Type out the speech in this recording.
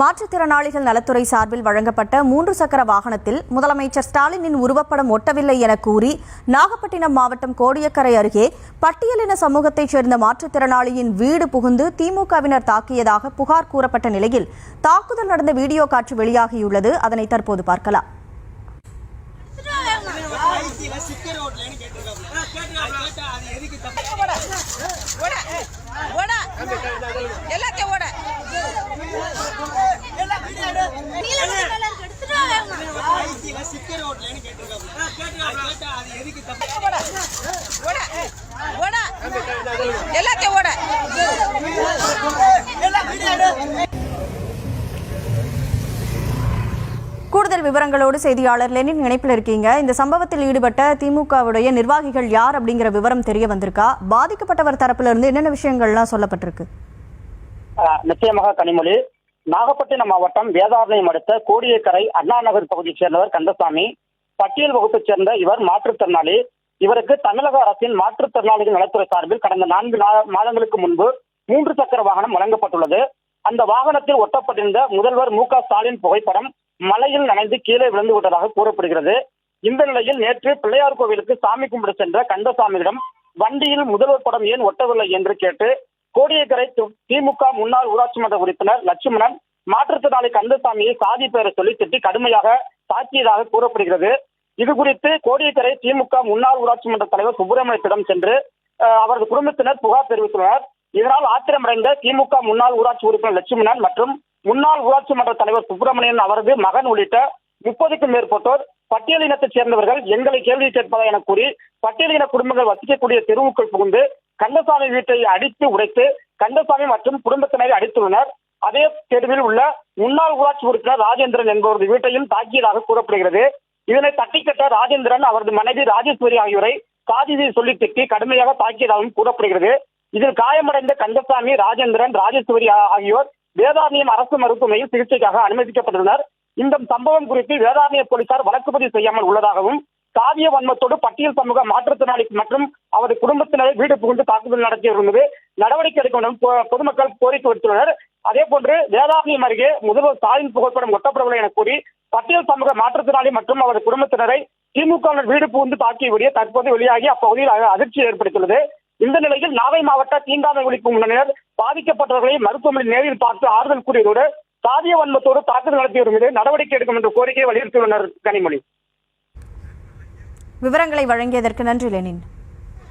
மாற்றுத்திறனாளிகள் நலத்துறை சார்பில் வழங்கப்பட்ட மூன்று சக்கர வாகனத்தில் முதலமைச்சர் ஸ்டாலினின் உருவப்படம் ஒட்டவில்லை என கூறி நாகப்பட்டினம் மாவட்டம் கோடியக்கரை அருகே பட்டியலின சமூகத்தைச் சேர்ந்த மாற்றுத்திறனாளியின் வீடு புகுந்து திமுகவினர் தாக்கியதாக புகார் கூறப்பட்ட நிலையில் தாக்குதல் நடந்த வீடியோ காட்சி வெளியாகியுள்ளது. அதனை தற்போது பார்க்கலாம். ஓட ஓட எல்லாத்தையும் ஓட ஓட. ஓட. எல்லாத்தையும் ஓட. கூடுதல் விவரங்களோடு செய்தியாளர் லெனின் இணைப்பில் இருக்கீங்க. இந்த சம்பவத்தில் ஈடுபட்ட திமுகவுடைய நிர்வாகிகள் யார் அப்படிங்கிற விவரம் தெரிய வந்திருக்கா? பாதிக்கப்பட்டவர் தரப்புல இருந்து என்னென்ன விஷயங்கள்லாம் சொல்லப்பட்டிருக்கு? நிச்சயமாக கனிமொழி. நாகப்பட்டினம் மாவட்டம் வேதாரண்யம் அடுத்த கோடியக்கரை அண்ணா நகர் பகுதியைச் சேர்ந்தவர் கந்தசாமி. பட்டியல் வகுப்பைச் சேர்ந்த இவர் மாற்றுத்திறனாளி. இவருக்கு தமிழக அரசின் மாற்றுத்திறனாளிகள் நலத்துறை சார்பில் கடந்த நான்கு மாதங்களுக்கு முன்பு மூன்று சக்கர வாகனம் வழங்கப்பட்டுள்ளது. அந்த வாகனத்தில் ஒட்டப்பட்டிருந்த முதல்வர் மு க ஸ்டாலின் புகைப்படம் மலையில் நனைந்து கீழே விழுந்து விட்டதாக கூறப்படுகிறது. இந்த நிலையில் நேற்று பிள்ளையார் கோவிலுக்கு சாமி கும்பிட சென்ற கந்தசாமியிடம் வண்டியில் முதல்வர் படம் ஏன் ஒட்டவில்லை? என்று கேட்டு கோடியக்கரை திமுக முன்னாள் ஊராட்சி மன்ற உறுப்பினர் லட்சுமணன் மாற்றுத்திறனாளி கந்தசாமியை சாதி பெயரை சொல்லி திட்டி கடுமையாக தாக்கியதாக கூறப்படுகிறது. இது குறித்து கோடியக்கரை திமுக முன்னாள் ஊராட்சி மன்ற தலைவர் சுப்பிரமணியத்திடம் சென்று அவரது குடும்பத்தினர் புகார் தெரிவித்துள்ளனர். இதனால் ஆத்திரமடைந்த திமுக முன்னாள் ஊராட்சி உறுப்பினர் லட்சுமணன் மற்றும் முன்னாள் ஊராட்சி மன்ற தலைவர் சுப்பிரமணியன் அவரது மகன் உள்ளிட்ட முப்பதுக்கும் மேற்பட்டோர் பட்டியலினத்தைச் சேர்ந்தவர்கள் எங்களை கேள்வி கேட்பதா என கூறி பட்டியலின குடும்பங்கள் வசிக்கக்கூடிய தெருவுக்குள் புகுந்து கந்தசாமி வீட்டை அடித்து உடைத்து கந்தசாமி மற்றும் குடும்பத்தினரை அடித்துள்ளனர். அதே தெருவில் உள்ள முன்னாள் ஊராட்சி உறுப்பினர் ராஜேந்திரன் என்பவரது வீட்டையும் தாக்கியதாக கூறப்படுகிறது. இதனை தட்டிக்கட்ட ராஜேந்திரன் அவரது மனைவி ராஜேஸ்வரி ஆகியோரை சாதியை சொல்லி திட்டி கடுமையாக தாக்கியதாகவும் கூறப்படுகிறது. இதில் காயமடைந்த கந்தசாமி ராஜேந்திரன் ராஜேஸ்வரி ஆகியோர் வேதாரண்யம் அரசு மருத்துவமனையில் சிகிச்சைக்காக அனுமதிக்கப்பட்டுள்ளனர். இந்த சம்பவம் குறித்து வேதாரண்ய போலீசார் வழக்கு பதிவு செய்யாமல் உள்ளதாகவும் சாதிய வன்மத்தோடு பட்டியல் சமூக மாற்றுத்திறனாளி மற்றும் அவரது குடும்பத்தினரை வீடு புகுந்து தாக்குதல் நடத்தி வருகிறது நடவடிக்கை எடுக்க வேண்டும். பொதுமக்கள் கோரிக்கை விடுத்துள்ளனர். அதே போன்று வேதாரண்யம் அருகே முதல்வர் ஸ்டாலின் புகைப்படம் ஒட்டப்படவில்லை என கூறி பட்டியல் சமூக மாற்றுத்திறனாளி மற்றும் அவரது குடும்பத்தினரை திமுகவினர் வீடு புகுந்து தாக்கிய வீடியோ தற்போது வெளியாகி அப்பகுதியில் அதிர்ச்சி ஏற்படுத்தியுள்ளது. இந்த நிலையில் நாகை மாவட்ட தீண்டாமை ஒழிப்பு முன்னணியினர் பாதிக்கப்பட்டவர்களை மருத்துவமனை நேரில் பார்த்து ஆறுதல் கூறியதோடு சாதிய வன்மத்தோடு தாக்குதல் நடத்தி வருகிறது நடவடிக்கை எடுக்கும் என்ற கோரிக்கையை வலியுறுத்தியுள்ளனர் கனிமொழி. விவரங்களை வழங்கியதற்கு நன்றி லெனின்.